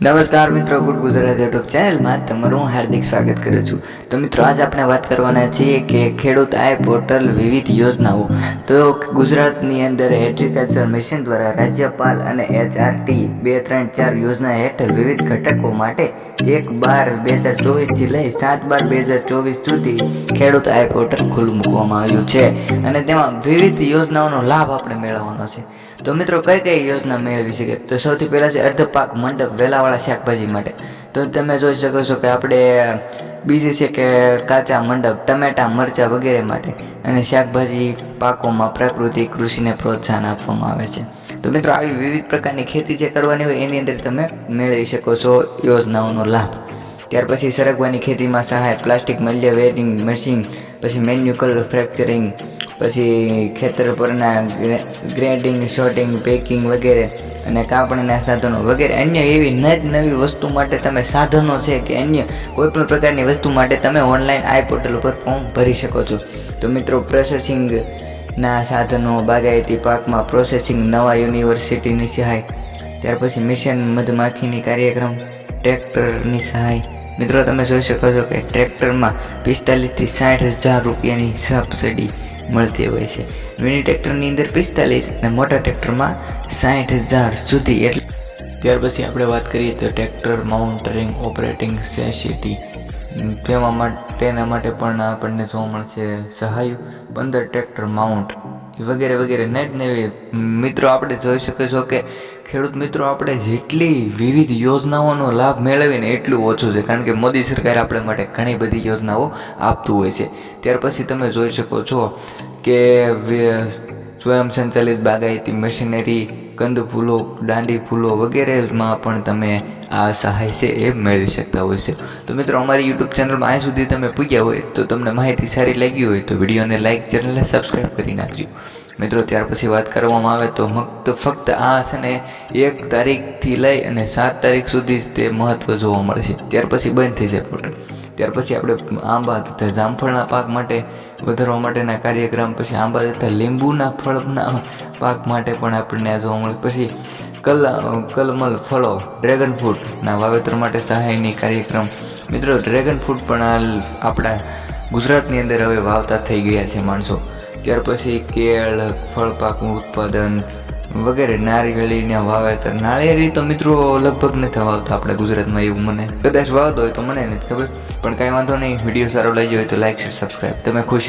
નમસ્કાર મિત્રો, good Gujarat YouTube ચેનલમાં તમારું હાર્દિક સ્વાગત કરું છું. તો મિત્રો, આજ આપણે વાત કરવાના છીએ કે ખેડૂત આય પોર્ટલ વિવિધ યોજનાઓ. તો ગુજરાતની અંદર એગ્રીકલ્ચર મિશન દ્વારા રાજ્યપાલ અને એચઆરટી બે ત્રણ ચાર યોજના હેઠળ વિવિધ ઘટકો માટે એક બાર બે હજાર ચોવીસથી લઈ સાત બાર બે હજાર ચોવીસ સુધી ખેડૂત આય પોર્ટલ ખુલ્લું મૂકવામાં આવ્યું છે. અને તેમાં વિવિધ યોજનાઓનો લાભ આપણે મેળવવાનો છે. તો મિત્રો, કઈ કઈ યોજના મેળવી શકે? તો સૌથી પહેલાં છે અર્ધ પાક મંડપ વેલાવાળા શાકભાજી માટે. તો તમે જોઈ શકો છો કે આપણે બીજી છે કે કાચા મંડપ, ટમેટા, મરચાં વગેરે માટે અને શાકભાજી પાકોમાં પ્રાકૃતિક કૃષિને પ્રોત્સાહન આપવામાં આવે છે. તો મિત્રો, આવી વિવિધ પ્રકારની ખેતી જે કરવાની હોય એની અંદર તમે મેળવી શકો છો યોજનાઓનો લાભ. ત્યાર પછી સરગવાની ખેતીમાં સહાય, પ્લાસ્ટિક મલ્ય વેરિંગ મશીન, પછી મેન્યુકલ ફ્રેક્ચરિંગ, પછી ખેતર પરના ગ્રેડિંગ, શોટિંગ, પેકિંગ વગેરે અને કાપણીના સાધનો વગેરે. અન્ય એવી નજ નવી વસ્તુ માટે તમે સાધનો છે કે અન્ય કોઈ પણ પ્રકારની વસ્તુ માટે તમે ઓનલાઈન આઈ પોર્ટલ ઉપર ફોર્મ ભરી શકો છો. તો મિત્રો પ્રોસેસિંગ ના સાધનો, બાગાયતી પાકમાં પ્રોસેસિંગ, નવા યુનિવર્સિટીની સહાય, ત્યાર પછી મિશન મધમાખીની કાર્યક્રમ, ટ્રેક્ટરની સહાય. મિત્રો, તમે જોઈ શકો છો કે ટ્રેક્ટરમાં પિસ્તાલીસથી સાઠ હજાર રૂપિયાની સબસિડી મળતી હોય છે. મિની ટ્રેક્ટરની અંદર પિસ્તાલીસ અને મોટા ટ્રેક્ટરમાં સાઠ હજાર સુધી એટલે ત્યાર પછી આપણે વાત કરીએ તો ટ્રેક્ટર માઉન્ટરિંગ ઓપરેટિંગ સેસિટી. તેમાં તેના માટે પણ આપણને જોવા મળશે સહાય. પંદર ટ્રેક્ટર માઉન્ટ. વગેરે વગેરે. ને જ નહીં મિત્રો આપણે જોઈ શકો છો કે ખેડૂત મિત્રો આપણે જેટલી વિવિધ યોજનાઓનો લાભ મેળવીને એટલું ઓછું છે. કારણ કે મોદી સરકાર આપણા માટે ઘણી બધી યોજનાઓ આપતું હોય છે. ત્યાર પછી તમે જોઈ શકો છો કે સ્વયં સંચાલિત બાગાયતી મશીનરી કંદ ફૂલો, દાંડી ફૂલો વગેરેમાં પણ તમે આ સહાય છે એ મેળવી શકતા હોય છે. તો મિત્રો, અમારી યુટ્યુબ ચેનલમાં અહીં સુધી તમે પૂગ્યા હોય તો તમને માહિતી સારી લાગી હોય તો વિડીયોને લાઇક ચેનલને સબસ્ક્રાઈબ કરી નાખજો. મિત્રો, ત્યાર પછી વાત કરવામાં આવે તો ફક્ત ફક્ત આ છે એક તારીખથી લઈ અને સાત તારીખ સુધી જ તે મહત્ત્વ જોવા મળશે. ત્યાર પછી બંધ થઈ જાય પોર્ટલ ત્યાર પછી આપણે આંબા તથા જામફળના પાક માટે વધારવા માટેના કાર્યક્રમ, પછી આંબા તથા લીંબુના ફળના પાક માટે પણ આપણને જોવા મળે. પછી કલ, કલમલ ફળો, ડ્રેગન ફ્રૂટના વાવેતર માટે સહાયની કાર્યક્રમ. મિત્રો, ડ્રેગન ફ્રૂટ પણ આપણા ગુજરાતની અંદર હવે વાવતા થઈ ગયા છે માણસો. ત્યાર પછી કેળ ફળ પાકનું ઉત્પાદન વગેરે નારિયેળીના વાવેતર નાળિયેરી તો મિત્રો લગભગ નથી વાવતા આપણે ગુજરાતમાં એવું મને. કદાચ વાવતો હોય તો મને નથી ખબર. પણ કાંઈ વાંધો નહીં, વીડિયો સારો લઈ જાય તો લાઈક શેર સબસ્ક્રાઈબ તમે ખુશ